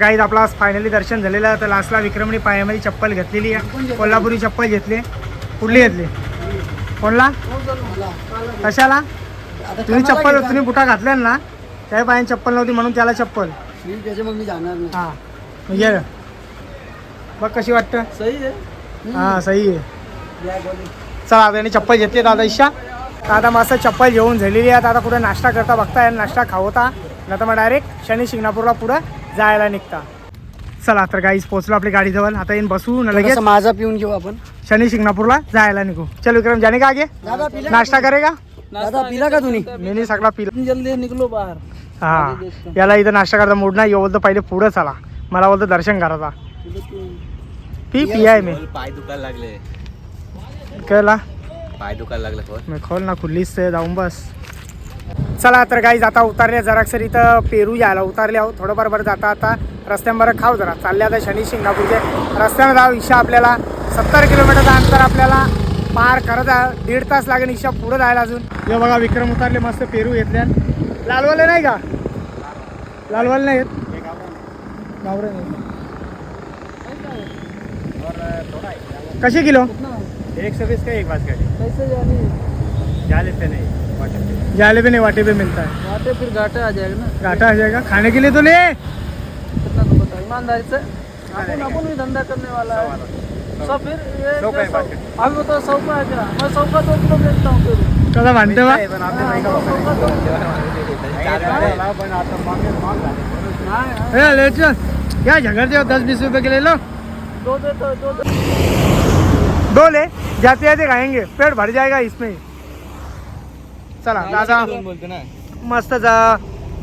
Guys आपला finally दर्शन झालेलं आहे. तर लास्टला विक्रमणी पायामध्ये चप्पल घेतलेली आहे. कोल्हापुरी चप्पल घेतली. कुठली घेतली? कोणला? कशाला? तुम्ही चप्पल तुम्ही बुटा घातल्या ना त्या पायाने चप्पल नव्हती म्हणून त्याला चप्पल. त्याचे मग मी जाणार नाही. हां. मग ये. बघ कशी वाटतं. सही आहे. हां सही आहे. चला आता याने चप्पल घेतली दादा इच्छा तर आता मस्त चप्पल घेऊन झालेली आहे आता कुठे नाश्ता करता बघता नाश्ता खावता. नाही तर मग डायरेक्ट शनी शिंगणापूरला पुढं जायला निघता. चला तर गाईस पोचलो आपली गाडीजवळ आता येईन बसू न लगेच माझा पिऊन घेऊ आपण. शनी शिंगणापूरला जायला निघू. चल विक्रम जाने का आगे? दादा पिला नाश्ता करेगा? दादा पिला का तुम्ही? मी सगळा पिला. जल्दी निघलो बाहेर. हा. याला इथं नाश्ता करता मूड नाही. यो बोलतो पहिले पुढं चला. मला बोलतो दर्शन करायचा. पी पी आहे मी. पाय दुखायला लागले. कळला? पाय दुखायला लागला खोल मी खोल ना खुल्लीच ते जाऊन बस. चला तर काही जाता उतारले जराक्षर इथं पेरू यायला उतारले आहोत. थोडंफार बरं जाता आता. रस्त्यांवर खाऊ जरा. चालले आता शनी शिंगणापूरचे रस्त्यानं जाऊ इशा आपल्याला. सत्तर किलोमीटरचं अंतर आपल्याला. पार करत आहे. दीड तास लागेल इशा पुढं जायला अजून. हे बघा विक्रम उतारले मस्त पेरू घेतल्या लालवाले नाही का? लालवाले नाही आहेत. गावरे नाही कशी किलो? एक सौ बीस का एक बात करी कैसे जानी। जा लेते नहीं वाटर जाले भी नहीं वाटे पे मिलता है। घाटे फिर घाटे आ जाएगा ना। घाटा आ जाएगा। खाने के लिए तो ले। कितना तो बता ईमानदारी से। अपन अपन भी धंधा करने वाला है। फिर ये सौ का ही क्या बात सौ? अभी बताओ सौ का है क्या? मैं सौ का दो किलो बेचता हूँ फिर। हाँ, दो। ए, ले चल। क्या झगड़ते हो? दस बीस रुपए के ले लो। दो दे तो दो दे। दो ले जाते जाते खाएँगे पेट भर जाएगा इसमें। चला दादा मस्त जा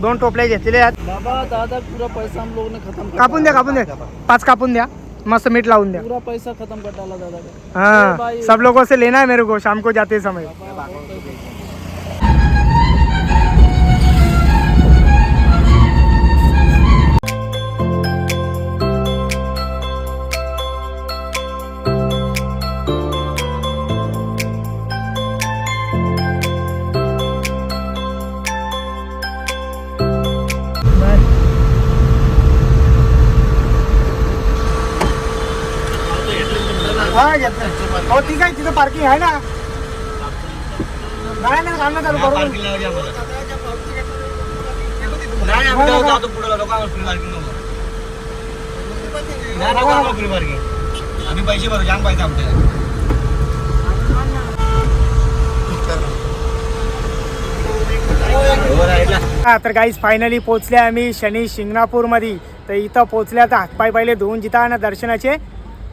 दोन टोपले घेतलेले आहेत। बाबा दादा पूरा पैसा हम लोगों ने खत्म कापून द्या कापून द्या। पाच कापून द्या मस्त मीठ लावून द्या। पूरा पैसा खत्म कर डाला दादा। हाँ सब लोगों से लेना है मेरे को शाम को जाते समय। हो ठीक आहे तिथं पार्किंग आहे ना. नाही नाही राहणं चालू नाही आम्ही जाऊ- जाऊ पुढे लोक आम्हाला free parking नको. नाही नको आम्हाला free parking. आम्ही पैसे भरू जाम आमचे. हो. हा तर गाईज फायनली पोचले आम्ही शनी शिंगणापूरमध्ये. तर इथं पोचल्या तर हातपाय पहिले धुवून जिथं ना दर्शनाचे.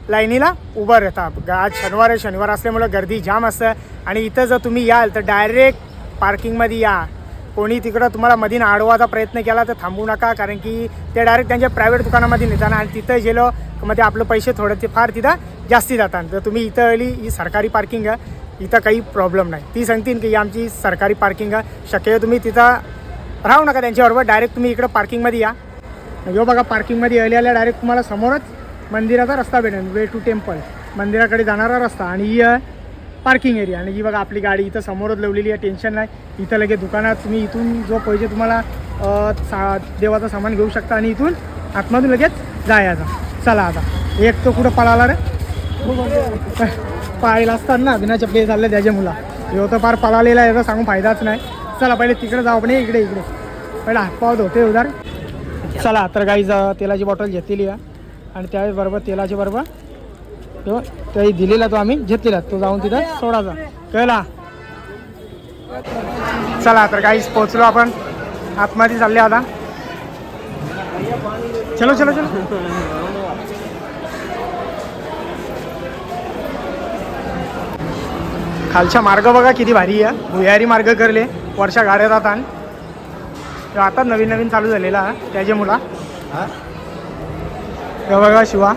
लाईनीला उभं राहता. आज शनिवार आहे शनिवार असल्यामुळं गर्दी जाम असतं. आणि इथं जर तुम्ही याल तर डायरेक्ट पार्किंगमध्ये या. कोणी तिकडं तुम्हाला मधीन आडवायचा प्रयत्न केला तर थांबू नका कारण की ते डायरेक्ट त्यांच्या प्रायव्हेट दुकानामध्ये नेताना आणि तिथं गेलो मग ते आपलं पैसे थोडं ते फार तिथं जास्ती जातात. तर तुम्ही इथं आली ही सरकारी पार्किंग आहे इथं काही प्रॉब्लेम नाही. ती सांगतील की आमची सरकारी पार्किंग आहे. शक्यतो तुम्ही तिथं राहू नका त्यांच्याबरोबर डायरेक्ट तुम्ही इकडं पार्किंगमध्ये या. यो बघा पार्किंगमध्ये आले आल्या डायरेक्ट तुम्हाला समोरच मंदिराचा रस्ता भेटेल वे टू टेम्पल मंदिराकडे जाणारा रस्ता आणि ही पार्किंग एरिया आणि ही बघा आपली गाडी इथं समोरच लावलेली आहे टेन्शन नाही. इथं लगेच दुकानात तुम्ही इथून जो पाहिजे तुम्हाला सा देवाचं सामान घेऊ शकता आणि इथून आतमधून लगेच जायचा चला आता. एक तो कुठं पळाला रे? पाळला असताना बिना चपले चालले त्याच्या मुला. ह्यो तर फार पळालेला आहे तर सांगून फायदाच नाही. चला पहिले तिकडे जाऊ आपण इकडे इकडे. पहिले हातपाव धोते उदार चला तर काही तेलाची बॉटल घेतलेली आहे. आणि त्यावेळेस बरोबर तेलाच्या बरोबर तो त्याही दिलेला तो आम्ही घेतलेला. तो जाऊन तिथं सोडायचा. कळला? चला तर काहीच पोचलो आपण. आतमध्ये चालले आता. चलो चलो चलो. खालचा मार्ग बघा किती भारी आहे. भुयारी मार्ग करले. वर्षा गाड्या जातात आता नवीन नवीन चालू झालेला त्याचे मुला हे बघा शिवा.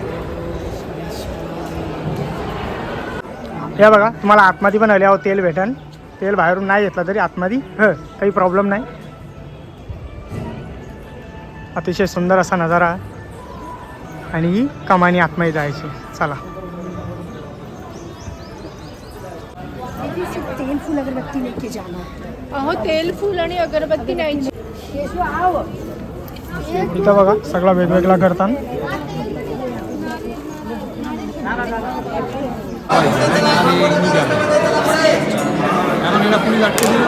हे बघा तुम्हाला आतमध्ये पण आल्यावर तेल भेटन. तेल बाहेरून नाही घेतला तरी आतमध्ये ह काही प्रॉब्लेम नाही. अतिशय सुंदर असा नजारा. आणि ही कमानी आतमध्ये जायची. चला. तेल फूल अगरबत्ती लेके जाना अहो तेल फुल आणि अगरबत्ती नाही. इथं बघा सगळा वेगवेगळा কারণ এরা পুলিশ আটকে দিল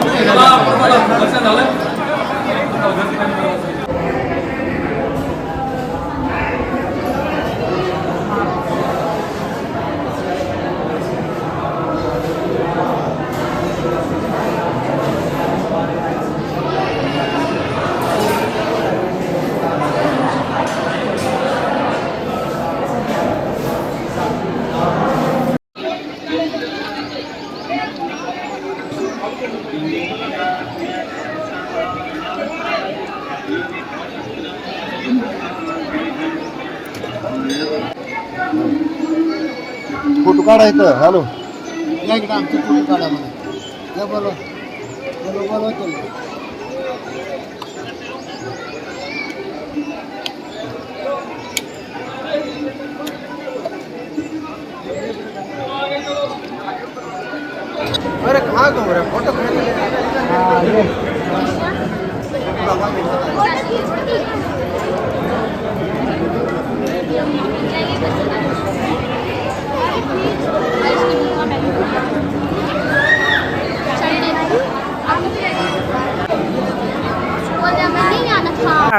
करतात फोटो काढायचं हॅलो या इकडे आमचे फोटो काढा मला या बोलवा बोलवा बोलवा त्याला. अरे कहाँ घूम रहे फोटो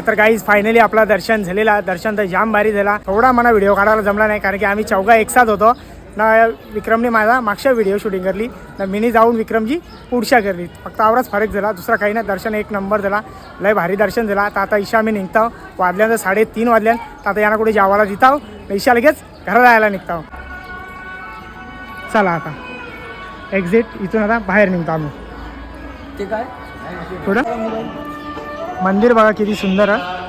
तर काहीच फायनली आपला दर्शन झालेला दर्शन तर जाम भारी झाला. थोडा मला व्हिडिओ काढायला जमला नाही कारण की आम्ही चौघा एकसाथ होतो. ना विक्रमने माझा मागच्या व्हिडिओ शूटिंग करली ना मिनी जाऊन विक्रमजी पुढच्या करली फक्त आवरच फरक झाला दुसरा काही नाही दर्शन एक नंबर झाला. लय भारी दर्शन झाला. तर आता ईशा आम्ही निघताव वाजल्यानंतर साडेतीन वाजल्यान तर आता यांना कुठे जावाला देताव ईशा लगेच घराला जायला निघताव चला आता. एक्झिट इथून आता बाहेर निघतो आम्ही. ते काय? थोडं मंदिर बघा किती सुंदर आहे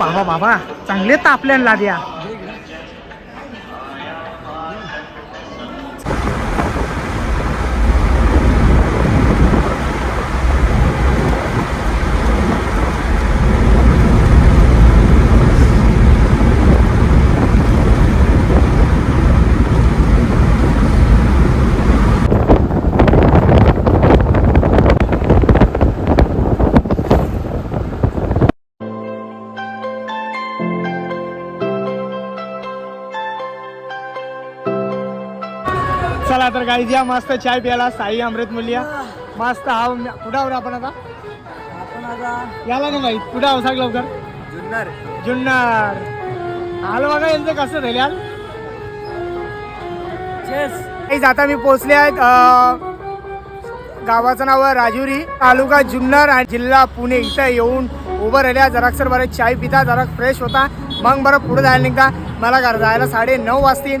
बाबा बाबा चांगले तापल्यान लाद्या तर काही या मस्त चाय प्यायला साई अमृत मूल्य मस्त हा कुठं आहोत आपण आता. याला ना माहीत कुठं आहो सांग लवकर. जुन्नर. जुन्नर. आलं बघा यांचं कसं झालं यार? गाईज, आता मी पोहोचले आहेत गावाचं नाव आहे राजुरी तालुका जुन्नर आणि जिल्हा पुणे. इथं येऊन उभं राहिल्या जराक्सर बरं चाय पिता जरा फ्रेश होता. मग बरं पुढे जायला निघा मला घर जायला साडे नऊ वाजतील.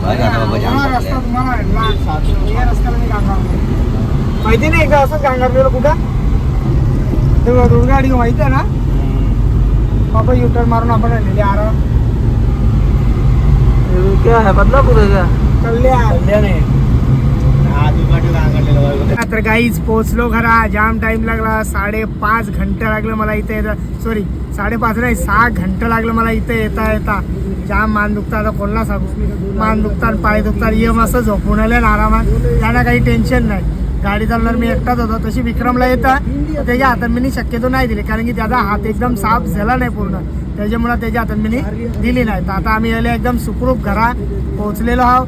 माहिती नाही का असंच गांगारलेलं कुठं? ते दुर्गाडी माहिती आहे ना? बाबा युटर्न मारून आपण आलेले आराम ये क्या है बदलापुर है क्या कल्याण. तर गाईज पोचलो घरा. जाम टाईम लागला. साडेपाच घंटे लागलं मला इथे येता. सॉरी साडेपाच नाही सहा घंटे लागलं मला इथे येता येता. जाम मान दुखता. आता कोणाला सांगू? मान दुखतात पाय दुखतात ये मस्त झोपून आले आरामात. त्यांना काही टेन्शन नाही. गाडी चालणार मी एकटाच होतो. तशी विक्रमला येता. त्याच्या हातात मी शक्यतो नाही दिली. कारण की त्याचा हात एकदम साफ झाला नाही पूर्ण. त्याच्यामुळे त्याच्या हातात मी दिली नाही. तर आता आम्ही आले एकदम सुखरूप घरा. पोहोचलेलो आहोत.